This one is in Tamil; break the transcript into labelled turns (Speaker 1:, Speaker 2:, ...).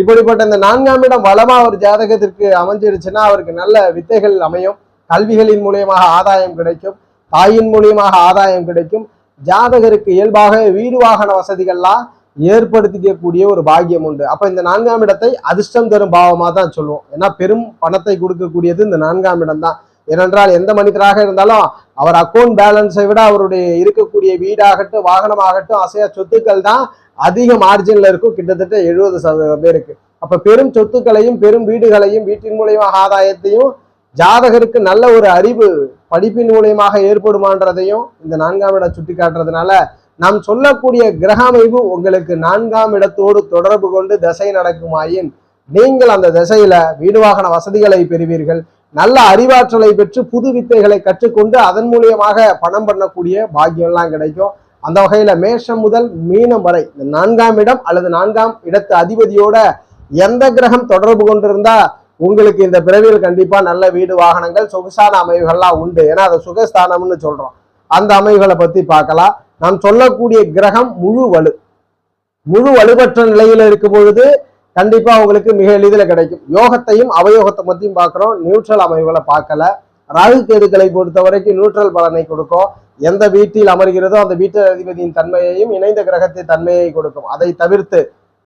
Speaker 1: இப்படிப்பட்ட இந்த நான்காம் இடம் வளமா ஒரு ஜாதகத்திற்கு அமைஞ்சிருச்சுன்னா அவருக்கு நல்ல வித்தைகள் அமையும். கல்விகளின் மூலியமாக ஆதாயம் கிடைக்கும். தாயின் மூலியமாக ஆதாயம் கிடைக்கும். ஜாதகருக்கு இயல்பாக வீடு வாகன வசதிகள்லாம் ஏற்படுத்திக்கக்கூடிய ஒரு பாக்கியம் உண்டு. அப்ப இந்த நான்காம் இடத்தை அதிர்ஷ்டம் தரும் பாவமா தான் சொல்லுவோம். ஏன்னா பெரும் பணத்தை கொடுக்கக்கூடியது இந்த நான்காம் இடம் தான் ஏனென்றால் எந்த மனிதராக இருந்தாலும் அவர் அக்கௌண்ட் பேலன்ஸை விட அவருடைய இருக்கக்கூடிய வீடாகட்டும் வாகனமாகட்டும் அசையா சொத்துக்கள் தான் அதிக மார்ஜின்ல இருக்கும். கிட்டத்தட்ட எழுபது சதவீதம் பேருக்கு. அப்ப பெரும் சொத்துக்களையும் பெரும் வீடுகளையும் வீட்டின் மூலியமாக ஆதாயத்தையும் ஜாதகருக்கு நல்ல ஒரு அறிவு படிப்பின் மூலியமாக ஏற்படுமான்றதையும் இந்த நான்காம் இடம் சுட்டி காட்டுறதுனால நாம் சொல்லக்கூடிய கிரக அமைவு உங்களுக்கு நான்காம் இடத்தோடு தொடர்பு கொண்டு திசை நடக்குமாயின் நீங்கள் அந்த திசையில வீடு வாகன வசதிகளை பெறுவீர்கள். நல்ல அறிவாற்றலை பெற்று புது வித்தைகளை கற்றுக்கொண்டு அதன் மூலியமாக பணம் பண்ணக்கூடிய பாக்கியம்லாம் கிடைக்கும். அந்த வகையில மேஷம் முதல் மீனம் வரை இந்த நான்காம் இடம் அல்லது நான்காம் இடத்து அதிபதியோட எந்த கிரகம் தொடர்பு கொண்டிருந்தா உங்களுக்கு இந்த பிறவியில் கண்டிப்பா நல்ல வீடு வாகனங்கள் சொகுசான அமைவுகள்லாம் உண்டு. ஏன்னா அதை சுகஸ்தானம்னு சொல்றோம். அந்த அமைவுகளை பத்தி பார்க்கலாம். நாம் சொல்லக்கூடிய கிரகம் முழு வலு. முழு வலுவற்ற நிலையில இருக்கும் பொழுது கண்டிப்பா உங்களுக்கு மிக எளிதில் கிடைக்கும். யோகத்தையும் அவயோகத்தை மத்தியும் பார்க்கிறோம். நியூட்ரல் அமைவுகளை பார்க்கல. ராகு கேதுக்களை பொறுத்த வரைக்கும் நியூட்ரல் பலனை கொடுக்கும். எந்த வீட்டில் அமர்கிறதோ அந்த வீட்டு அதிபதியின் தன்மையையும் இணைந்த கிரகத்தின் தன்மையை கொடுக்கும். அதை தவிர்த்து